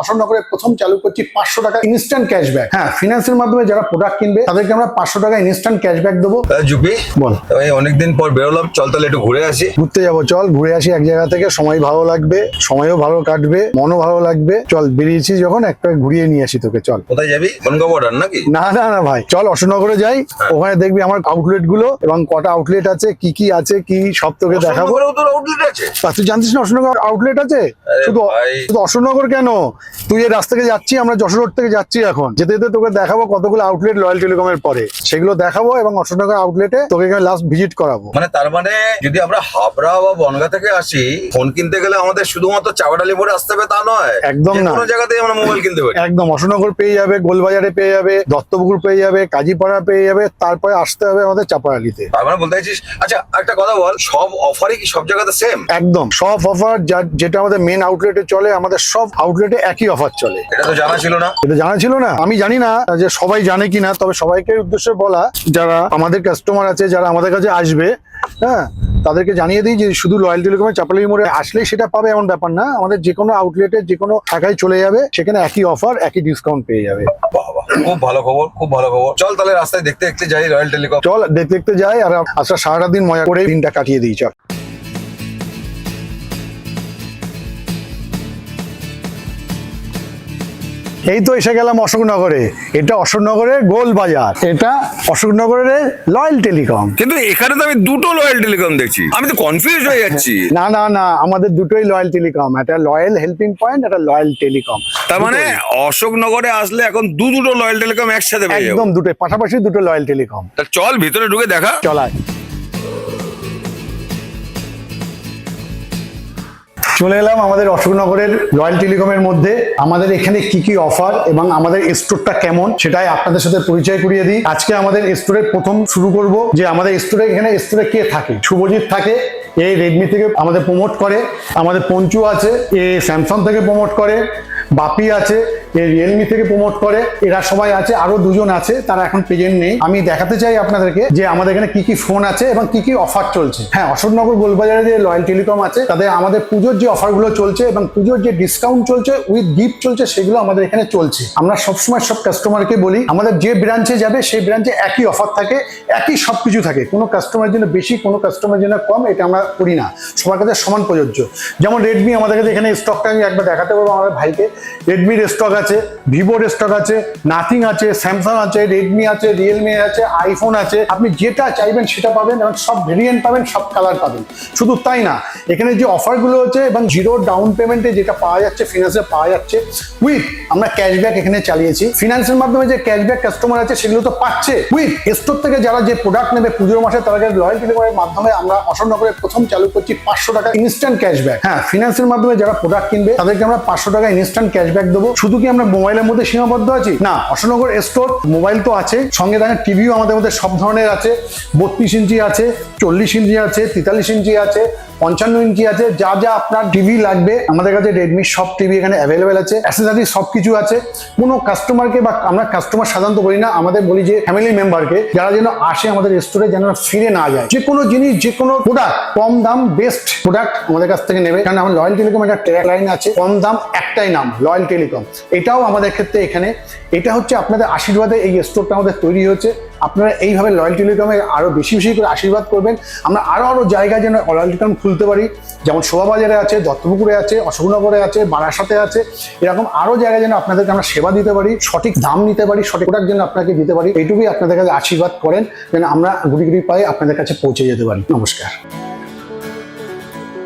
অশোকনগরে প্রথম চালু করছি পাঁচশো টাকা ইনস্ট্যান্ট ক্যাশব্যাক হ্যাঁ ফিনান্সের মাধ্যমে যারা প্রোডাক্ট কিনবে তাদেরকে আমরা পাঁচশো টাকা ইনস্ট্যান্ট ক্যাশব্যাক দেবো। জুপি বল। এই অনেকদিন পর বেরোলাম চল তাহলে একটু ঘুরে আসি। ঘুরতে যাব চল ঘুরে আসি এক জায়গা থেকে সময় ভালো লাগবে সময়ও ভালো কাটবে মনও ভালো লাগবে। চল বেরিয়েছি যখন একটা ঘুরিয়ে নিয়ে আসি তোকে চল। কোথায় যাবি? বনগা বর্ডার নাকি? না না না ভাই চল অশোকনগরে যাই ওখানে দেখবি আমার আউটলেটগুলো এবং কটা আউটলেট আছে কি কি আছে কি সব তোকে দেখাবো। আউটলেট আছে? তুই জানতিস না অশোকনগর আউটলেট আছে? শুধু। শুধু অশোকনগর কেন? তুই এই রাস্তা থেকে যাচ্ছি আমরা যশোর রোড থেকে যাচ্ছি এখন। যেতে যেতে তোকে দেখাবো কতগুলো আউটলেট রয়্যাল টেলিকমের পরে। সেগুলো দেখাবো এবং অশোকনগর আউটলেটে তোকে লাস্ট ভিজিট করাবো। মানে তার মানে যদি আমরা হাবড়া বা বনগা থেকে আসি ফোন কিনতে গেলে আমাদের শুধুমাত্র চাওয়াডালি মোড়ে আসতে হবে তা নয়। একদম না। কোনো জায়গাতেই আমরা মোবাইল কিনতে পারি। একদম অশোকনগর পেয়ে যাবে গোলবাজারে পেয়ে যাবে দত্তপুকুর পেয়ে যাবে কাজীপাড়া পেয়ে যাবে তারপরে আসতে হবে আমাদের চাপাড়ালিতে। তার মানে বলতে চাইছিস আচ্ছা একটা কথা বল সব অফারই কি সব জায়গাতে সেম একদম সব অফার যেটা আমাদের মেন আউটলেটে চলে আমাদের সব আউটলেটে একই অফার চলে। এটা তো জানা ছিল না। এটা জানা ছিল না? আমি জানি না যে সবাই জানে কিনা তবে সবাইকে উদ্দেশ্যে বলা যারা আমাদের কাস্টমার আছে যারা আমাদের কাছে আসবে হ্যাঁ তাদেরকে জানিয়ে দিই যে শুধু লয়াল টেলিকমের চাপালি মোড়ে আসলেই সেটা পাবে এমন ব্যাপার না। আমাদের যে কোনো আউটলেটে যে কোনো টাকায় চলে যাবে সেখানে একই অফার একই ডিসকাউন্ট পেয়ে যাবে। খুব ভালো খবর খুব ভালো খবর। চল তাহলে রাস্তায় দেখতে দেখতে যাই রয়্যাল টেলিকম চল দেখতে দেখতে যাই আর আজকে সারাটা দিন মজা করে দিনটা কাটিয়ে দিই চল। এই তো এসে গেলাম অশোকনগরে। এটা অশোকনগরের গোল বাজার। এটা? অশোকনগরের লয়াল টেলিকম কিন্তু এখানে তো আমি দুটো রয়্যাল টেলিকম দেখছি। আমি তো কনফিউজ হয়ে যাচ্ছি। না না না আমাদের দুটোই লয়াল টেলিকম একটা লয়াল হেল্পিং পয়েন্ট একটা লয়াল টেলিকম তার মানে অশোকনগরে আসলে এখন দু দুটো রয়্যাল টেলিকম একসাথে পেয়ে যাব। একদম দুটো পাশাপাশি দুটো লয়াল টেলিকম তা চল ভিতরে ঢুকে দেখা। চলায় চলে এলাম আমাদের অশোকনগরের রয়্যাল টেলিকমের মধ্যে। আমাদের এখানে কি কি অফার এবং আমাদের স্টোরটা কেমন সেটাই আপনাদের সাথে পরিচয় করিয়ে দিই। আজকে আমাদের স্টোরে প্রথম শুরু করব যে আমাদের স্টোরে, এখানে স্টোরে কে থাকে? শুভজিৎ থাকে, এই রেডমি থেকে আমাদের প্রমোট করে। আমাদের পঞ্চু আছে, এ স্যামসাং থেকে প্রমোট করে বাপি আছে রিয়েলমি থেকে প্রমোট করে। এরা সবাই আছে, আরও দুজন আছে, তারা এখন প্রেজেন্ট নেই। আমি দেখাতে চাই আপনাদেরকে যে আমাদের এখানে কি কি ফোন আছে এবং কি কি অফার চলছে। হ্যাঁ অশোকনগর গোলবাজারে যে লয়াল টেলিকম আছে, তাদের আমাদের পুজোর যে অফারগুলো চলছে এবং পুজোর যে ডিসকাউন্ট চলছে উইথ গিফট চলছে, সেগুলো আমাদের এখানে চলছে। আমরা সবসময় সব কাস্টমারকে বলি, আমাদের যে ব্রাঞ্চে যাবে, সেই ব্রাঞ্চে একই অফার থাকে, একই সব কিছু থাকে। কোনো কাস্টমারের জন্য বেশি, কোনো কাস্টমারের জন্য কম, এটা আমরা করি না। সবার কাছে সমান প্রযোজ্য। যেমন রেডমি আমাদের কাছে এখানে স্টকটা আমি একবার দেখাতে পারব আমাদের ভাইকে। রেডমির স্টক আছে ভিভোর স্টক আছে নাথিং আছে স্যামসাং আছে রেডমি আছে রিয়েলমি আছে আইফোন আছে। আপনি যেটা চাইবেন সেটা পাবেন এবং সব ভেরিয়েন্ট পাবেন, সব কালার পাবেন। শুধু তাই না, এখানে যে অফারগুলো হচ্ছে এবং জিরো ডাউন পেমেন্টে যেটা পাওয়া যাচ্ছে ফিনান্সে পাওয়া যাচ্ছে উইথ আমরা ক্যাশব্যাক এখানে চালিয়েছি। ফিনান্সের মাধ্যমে যে ক্যাশব্যাক কাস্টমার আছে, সেগুলো তো পাচ্ছে। উইথ স্টোর থেকে যারা যে প্রোডাক্ট নেবে, পুজোর মাসে তাদেরকে লয়াল টেলিকমের মাধ্যমে আমরা অশোকনগরে প্রথম চালু করছি পাঁচশো টাকা ইনস্ট্যান্ট ক্যাশব্যাক হ্যাঁ ফিনান্সের মাধ্যমে যারা প্রোডাক্ট কিনবে, তাদেরকে আমরা পাঁচশো টাকা ইনস্ট্যান্ট ক্যাশব্যাক দেবো। শুধু কি আমরা মোবাইলের মধ্যে সীমাবদ্ধ আছি? না, অশোকনগর স্টোর মোবাইল তো আছে, সঙ্গে দেখেন টিভিও আমাদের মধ্যে সব ধরনের আছে। বত্রিশ ইঞ্চি আছে, চল্লিশ ইঞ্চি আছে, তেতাল্লিশ ইঞ্চি আছে, পঞ্চান্ন ইঞ্চি আছে, যা যা আপনার টিভি লাগবে। আমাদের কাছে রেডমি সব টিভি এখানে অ্যাভেলেবেল আছে অ্যাসেসারি সব কিছু আছে। কোনো কাস্টমারকে বা আমরা কাস্টমার সাধারণত বলি না, আমাদের বলি যে ফ্যামিলি মেম্বারকে যারা যেন আসে আমাদের স্টোরে যেন ফিরে না যায়। যে কোনো জিনিস, যে কোনো প্রোডাক্ট কম দাম বেস্ট প্রোডাক্ট আমাদের কাছ থেকে নেবে। কারণ আমার লয়াল টেলিকম একটা ট্র্যাক লাইন আছে, কম দাম একটাই নাম লয়াল টেলিকম এটাও আমাদের ক্ষেত্রে এখানে। এটা হচ্ছে আপনাদের আশীর্বাদে এই স্টোরটা আমাদের তৈরি হয়েছে। আপনারা এইভাবে লয়াল টেলিকমে আরও বেশি বেশি করে আশীর্বাদ করবেন। আমরা আরও আরও জায়গায় যেন লয়াল টেলিকম খুলতে পারি। যেমন শোভাবাজারে আছে, দত্তপুকুরে আছে, অশোকনগরে আছে, বারাসাতে আছে। এরকম আরও জায়গায় যেন আপনাদেরকে আমরা সেবা দিতে পারি, সঠিক দাম নিতে পারি, সঠিক প্রোডাক্ট যেন আপনাকে দিতে পারি। এইটুকুই আপনাদের কাছে আশীর্বাদ করেন, যেন আমরা গুড়ি গুড়ি পায়ে আপনাদের কাছে পৌঁছে যেতে পারি। নমস্কার।